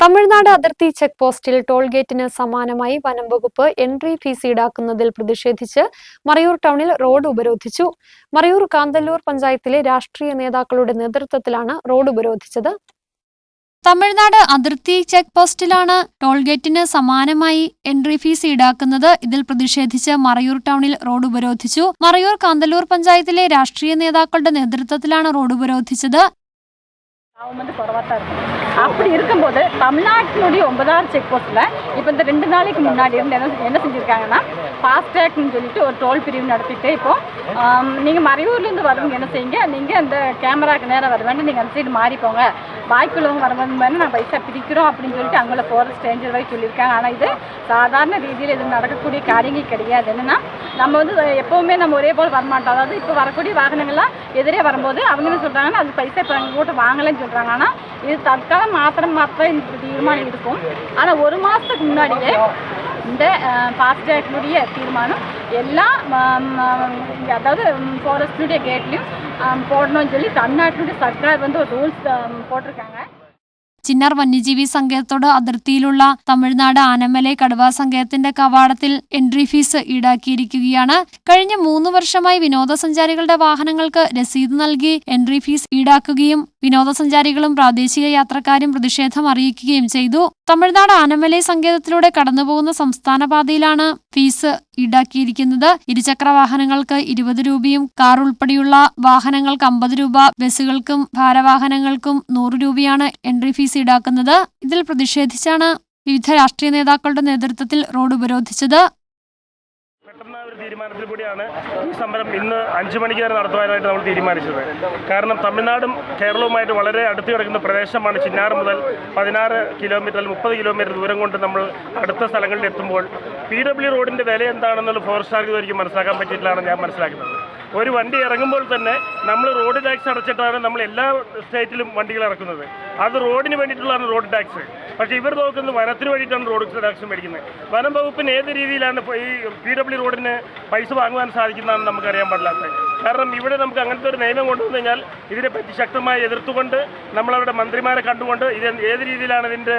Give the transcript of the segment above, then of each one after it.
തമിഴ്നാട് അതിർത്തി ചെക്ക് പോസ്റ്റിൽ ടോൾ ഗേറ്റിന് സമാനമായി വനം വകുപ്പ് എൻട്രി ഫീസ് ഈടാക്കുന്നതിൽ പ്രതിഷേധിച്ച് മറയൂർ ടൗണിൽ റോഡ് ഉപരോധിച്ചു. മറയൂർ കാന്തല്ലൂർ പഞ്ചായത്തിലെ രാഷ്ട്രീയ നേതാക്കളുടെ നേതൃത്വത്തിലാണ് റോഡ് ഉപരോധിച്ചത്. തമിഴ്നാട് അതിർത്തി ചെക്ക് പോസ്റ്റിലാണ് ടോൾ ഗേറ്റിന് സമാനമായി എൻട്രി ഫീസ് ഈടാക്കുന്നത്. ഇതിൽ പ്രതിഷേധിച്ച് മറയൂർ ടൗണിൽ റോഡ് ഉപരോധിച്ചു. മറയൂർ കാന്തല്ലൂർ പഞ്ചായത്തിലെ രാഷ്ട്രീയ നേതാക്കളുടെ നേതൃത്വത്തിലാണ് റോഡ് ഉപരോധിച്ചത്. அவன் வந்து குறவாக தான் இருக்கும். அப்படி இருக்கும்போது தமிழ்நாட்டினுடைய ஒன்பதாவது செக் போஸ்ட்டில் இப்போ இந்த ரெண்டு நாளைக்கு முன்னாடி இருந்து என்ன என்ன செஞ்சுருக்காங்கன்னா ஃபாஸ்டேக்னு சொல்லிட்டு ஒரு டோல் பிரிவு நடத்திட்டு இப்போ நீங்கள் மறையூர்லேருந்து வரவங்க என்ன செய்யுங்க நீங்கள் அந்த கேமராக்கு நேரம் வர வேண்டாம் நீங்கள் அந்த சைடு மாறி வாய்ப்பு உள்ளவங்க வரும்போது மாதிரி நான் பைசா பிரிக்கிறோம் அப்படின்னு சொல்லிட்டு அவங்கள ஃபாரஸ்ட் ஸ்ட்ரேஞ்சர் வரை சொல்லியிருக்காங்க. ஆனால் இது சாதாரண ரீதியில் இது நடக்கக்கூடிய காரியங்கள் கிடையாது. என்னென்னா நம்ம வந்து எப்போவுமே நம்ம ஒரே போல் வரமாட்டோம். அதாவது இப்போ வரக்கூடிய வாகனங்கள்லாம் எதிரே வரும்போது அவங்க என்ன சொல்கிறாங்கன்னா அது பைசா இப்போ எங்கள் கூட வாங்கலைன்னு சொல்கிறாங்க ஆனால் இது தற்காலம் மாத்திரம் மாத்திரம் இந்த தீர்மானம் இருக்கும். ஆனால் ஒரு மாதத்துக்கு முன்னாடியே இந்த ஃபாஸ்டேக்னுடைய தீர்மானம் எல்லா ம, ம, அதாவது ஃபாரஸ்டினுடைய கேட்லேயும் போடணும்னு சொல்லி தமிழ்நாட்டினுடைய சர்க்கார் வந்து ஒரு ரூல்ஸ் போட்டிருக்காங்க ചിന്നാർ വന്യജീവി സങ്കേതത്തോട് അതിർത്തിയിലുള്ള തമിഴ്നാട് ആനമലൈ കടുവ സങ്കേതത്തിന്റെ കവാടത്തിൽ എൻട്രി ഫീസ് ഈടാക്കിയിരിക്കുകയാണ് കഴിഞ്ഞ മൂന്ന് വർഷമായി വിനോദസഞ്ചാരികളുടെ വാഹനങ്ങൾക്ക് രസീത് നൽകി എൻട്രി ഫീസ് ഈടാക്കുകയും വിനോദസഞ്ചാരികളും പ്രാദേശിക യാത്രക്കാരും പ്രതിഷേധം അറിയിക്കുകയും ചെയ്തു തമിഴ്നാട് ആനമലൈ സങ്കേതത്തിലൂടെ കടന്നുപോകുന്ന സംസ്ഥാന പാതയിലാണ് ഫീസ് ഈടാക്കിയിരിക്കുന്നത്. ഇരുചക്ര വാഹനങ്ങൾക്ക് ഇരുപത് രൂപയും കാർ ഉൾപ്പെടെയുള്ള വാഹനങ്ങൾക്ക് അമ്പത് രൂപ ബസ്സുകൾക്കും ഭാരവാഹനങ്ങൾക്കും നൂറ് രൂപയാണ് എൻട്രി ഫീസ് ഈടാക്കുന്നത്. ഇതിൽ പ്രതിഷേധിച്ചാണ് വിവിധ രാഷ്ട്രീയ നേതാക്കളുടെ നേതൃത്വത്തിൽ റോഡ് ഉപരോധിച്ചത്. തീരുമാനത്തിൽ കൂടിയാണ് ഈ സമരം ഇന്ന് അഞ്ചു മണിക്ക് തന്നെ നടത്തുവാനായിട്ട് നമ്മൾ തീരുമാനിച്ചത്. കാരണം തമിഴ്നാടും കേരളവുമായിട്ട് വളരെ അടുത്ത് കിടക്കുന്ന പ്രദേശമാണ് ചിന്നാർ മുതൽ പതിനാറ് കിലോമീറ്റർ അല്ലെങ്കിൽ മുപ്പത് കിലോമീറ്റർ ദൂരം കൊണ്ട് നമ്മൾ അടുത്ത സ്ഥലങ്ങളിൽ എത്തുമ്പോൾ പി ഡബ്ല്യു റോഡിന്റെ വില എന്താണെന്നുള്ള ഫോറസ്റ്റാർക്ക് ഒരിക്കലും മനസ്സിലാക്കാൻ പറ്റിയിട്ടില്ലാണ് ഞാൻ മനസ്സിലാക്കുന്നത്. ഒരു വണ്ടി ഇറങ്ങുമ്പോൾ തന്നെ നമ്മൾ റോഡ് ടാക്സ് അടച്ചിട്ടാണ് നമ്മൾ എല്ലാ സ്റ്റേറ്റിലും വണ്ടികൾ ഇറക്കുന്നത്. അത് റോഡിന് വേണ്ടിയിട്ടുള്ളതാണ് റോഡ് ടാക്സ്. പക്ഷേ ഇവർ നോക്കുന്നത് വനത്തിന് വേണ്ടിയിട്ടാണ് റോഡ് ടാക്സ് മേടിക്കുന്നത്. വനം വകുപ്പിന് ഏത് രീതിയിലാണ് ഈ പി ഡബ്ല്യു റോഡിന് പൈസ വാങ്ങുവാൻ സാധിക്കുന്നതെന്ന് നമുക്കറിയാൻ പാടില്ലാത്തത് കാരണം ഇവിടെ നമുക്ക് അങ്ങനത്തെ ഒരു നിയമം കൊണ്ടുവന്നു കഴിഞ്ഞാൽ ഇതിനെപ്പറ്റി ശക്തമായി എതിർത്തുകൊണ്ട് നമ്മളവരുടെ മന്ത്രിമാരെ കണ്ടുകൊണ്ട് ഇത് ഏത് രീതിയിലാണ് ഇതിന്റെ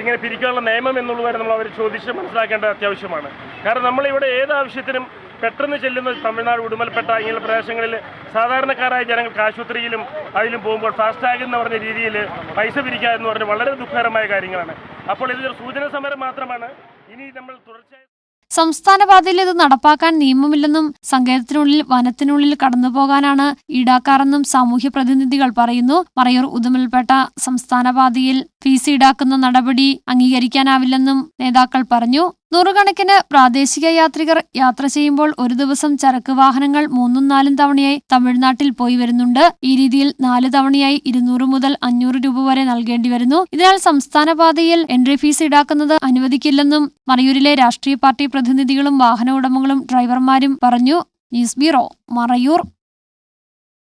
ഇങ്ങനെ പിരിക്കാനുള്ള നിയമം എന്നുള്ളവരെ നമ്മൾ അവർ ചോദിച്ച് മനസ്സിലാക്കേണ്ടത് അത്യാവശ്യമാണ്. കാരണം നമ്മളിവിടെ ഏത് ആവശ്യത്തിനും പെട്ടെന്ന് ചെല്ലുന്ന തമിഴ്നാട് ഉടുമൽപ്പെട്ട ഇങ്ങനെയുള്ള പ്രദേശങ്ങളിൽ സാധാരണക്കാരായ ജനങ്ങൾക്ക് ആശുപത്രിയിലും അതിലും പോകുമ്പോൾ ഫാസ്ടാഗ് എന്ന് പറഞ്ഞ രീതിയിൽ പൈസ പിരിക്കുക എന്ന് പറഞ്ഞ വളരെ ദുഃഖകരമായ കാര്യങ്ങളാണ്. അപ്പോൾ ഇതൊരു സൂചന സമരം മാത്രമാണ്. ഇനി നമ്മൾ തുടർച്ചയായി സംസ്ഥാന പാതയിൽ ഇത് നടപ്പാക്കാൻ നിയമമില്ലെന്നും സങ്കേതത്തിനുള്ളിൽ വനത്തിനുള്ളിൽ കടന്നുപോകാനാണ് ഈടാക്കാറെന്നും സാമൂഹ്യ പ്രതിനിധികൾ പറയുന്നു. മറയൂർ ഉദുമൽപേട്ട സംസ്ഥാന പാതയിൽ ഫീസ് ഈടാക്കുന്ന നടപടി അംഗീകരിക്കാനാവില്ലെന്നും നേതാക്കൾ പറഞ്ഞു. നൂറുകണക്കിന് പ്രാദേശിക യാത്രികർ യാത്ര ചെയ്യുമ്പോൾ ഒരു ദിവസം ചരക്ക് വാഹനങ്ങൾ മൂന്നും നാലും തവണയായി തമിഴ്നാട്ടിൽ പോയി വരുന്നുണ്ട്. ഈ രീതിയിൽ നാല് തവണയായി ഇരുന്നൂറ് മുതൽ അഞ്ഞൂറ് രൂപ വരെ നൽകേണ്ടി വരുന്നു. ഇതിനാൽ സംസ്ഥാന പാതയിൽ എൻട്രി ഫീസ് ഈടാക്കുന്നത് അനുവദിക്കില്ലെന്നും മറയൂരിലെ രാഷ്ട്രീയ പാർട്ടി പ്രതിനിധികളും വാഹന ഉടമകളും ഡ്രൈവർമാരും പറഞ്ഞു. News bureau Marayur.